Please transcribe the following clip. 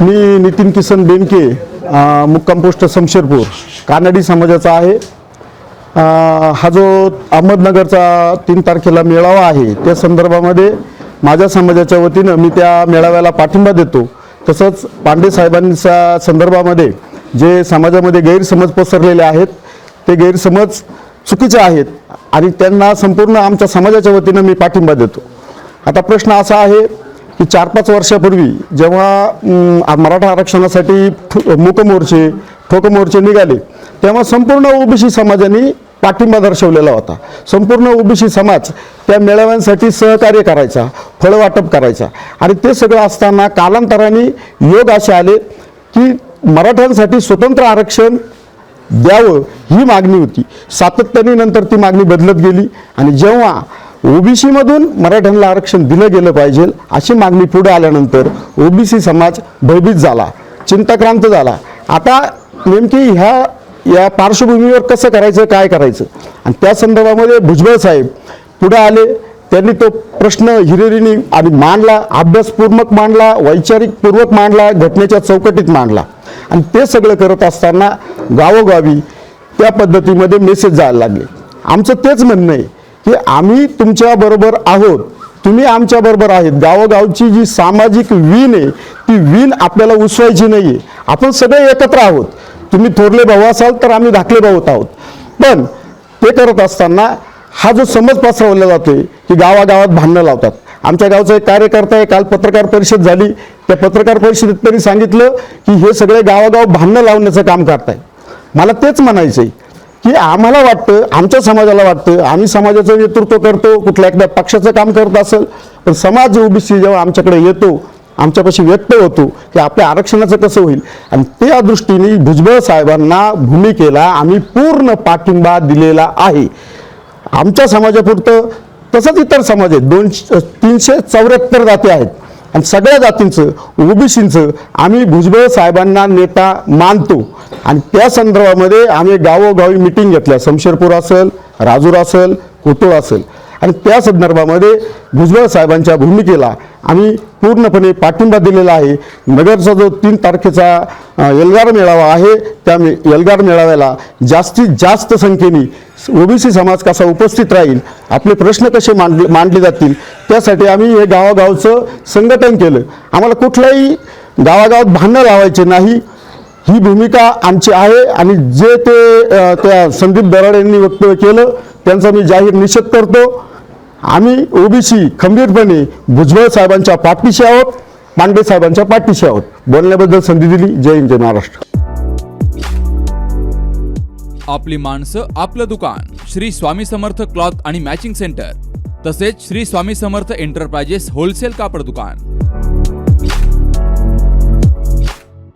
मी नितीन किसन बेनके मुक्काम पोस्ट समशेरपूर कानडी समाजाचा आहे. हा जो अहमदनगरचा तीन तारखेला मेळावा आहे त्या संदर्भामध्ये माझ्या समाजाच्या वतीनं मी त्या मेळाव्याला पाठिंबा देतो. तसंच पांडे साहेबांच्या संदर्भामध्ये जे समाजामध्ये गैरसमज पसरलेले आहेत ते गैरसमज चुकीचे आहेत आणि त्यांना संपूर्ण आमच्या समाजाच्या वतीनं मी पाठिंबा देतो. आता प्रश्न असा आहे की चार पाच वर्षापूर्वी जेव्हा मराठा आरक्षणासाठी ठो- मूक मोर्चे ठोक मोर्चे निघाले तेव्हा संपूर्ण ओबीसी समाजाने पाठिंबा दर्शवलेला होता. संपूर्ण ओबीसी समाज त्या मेळाव्यांसाठी सहकार्य करायचा फळं वाटप करायचा. आणि ते सगळं असताना कालांतराने योग असे आले की मराठ्यांसाठी स्वतंत्र आरक्षण द्यावं ही मागणी होती. सातत्याने नंतर ती मागणी बदलत गेली आणि जेव्हा ओबीसीमधून मराठ्यांना आरक्षण दिलं गेलं पाहिजे अशी मागणी पुढे आल्यानंतर ओबीसी समाज भयभीत झाला चिंताक्रांत झाला. आता नेमकी ह्या या पार्श्वभूमीवर कसं करायचं काय करायचं? आणि त्या संदर्भामध्ये भुजबळ साहेब पुढे आले त्यांनी तो प्रश्न हिरेरीने आणि मांडला अभ्यासपूर्वक मांडला वैचारिकपूर्वक मांडला घटनेच्या चौकटीत मांडला. आणि ते सगळं करत असताना गावोगावी त्या पद्धतीमध्ये मेसेज जायला लागले. आमचं तेच म्हणणं आहे. की आम्ही तुमच्याबरोबर आहोत. तुम्ही आमच्याबरोबर आहेत. गावोगावची जी सामाजिक वीण आहे ती वीण आपल्याला उसवायची नाही आहे आपण सगळे एकत्र आहोत. तुम्ही थोरले भाऊ असाल तर आम्ही धाकले भाऊत आहोत. पण ते करत असताना हा जो समज पसरवला जातोय की गावागावात भांडणं लावतात. आमच्या गावचा एक कार्यकर्ता आहे काल पत्रकार परिषद झाली. त्या पत्रकार परिषदेत त्यांनी सांगितलं की हे सगळे गावागाव भांडणं लावण्याचं काम करताय मला तेच म्हणायचं आहे की आम्हाला वाटतं आमच्या समाजाला वाटतं आम्ही समाजाचं नेतृत्व करतो कुठल्या एखाद्या पक्षाचं काम करत असेल पण समाज ओबीसी जेव्हा आमच्याकडे येतो आमच्यापाशी व्यक्त होतो की आपल्या आरक्षणाचं कसं होईल? आणि त्या दृष्टीने भुजबळ साहेबांना भूमिकेला आम्ही पूर्ण पाठिंबा दिलेला आहे. आमच्या समाजापुरतं तसंच इतर समाज आहेत दोन तीनशे चौऱ्याहत्तर जाती आहेत. आणि सगळ्या जातींचं ओबीसींचं आम्ही भुजबळ साहेबांना नेता मानतो. आणि त्या संदर्भामध्ये आम्ही गावोगावी मिटिंग घेतल्या. शमशेरपूर असेल राजूर असेल कोतुळ असेल. आणि त्या संदर्भामध्ये भुजबळ साहेबांच्या भूमिकेला आम्ही पूर्णपणे पाठिंबा दिलेला आहे. नगरचा जो तीन तारखेचा एल्गार मेळावा आहे त्या मे एल्गार मेळाव्याला जास्तीत जास्त संख्येने ओबीसी समाज कसा उपस्थित राहील आपले प्रश्न कसे मांडले मांडले जातील त्यासाठी आम्ही हे गावागावचं संघटन केलं. आम्हाला कुठल्याही गावागावात भांडणं लावायचे नाही. ही भूमिका आमची आहे आणि जे ते त्या संदीप दराड यांनी वक्तव्य केलं त्यांचा मी जाहीर निषेध करतो. आम्ही ओबीसी खंबीरपणे भुजबळ साहेबांच्या पाठीशी आहोत पांडे साहेबांच्या पाठीशी आहोत. बोलण्याबद्दल संधी दिली. जय हिंद जय महाराष्ट्र. आपली माणसं आपलं दुकान. श्री स्वामी समर्थ क्लॉथ आणि मॅचिंग सेंटर. तसेच श्री स्वामी समर्थ एंटरप्राइजेस होलसेल कापड दुकान.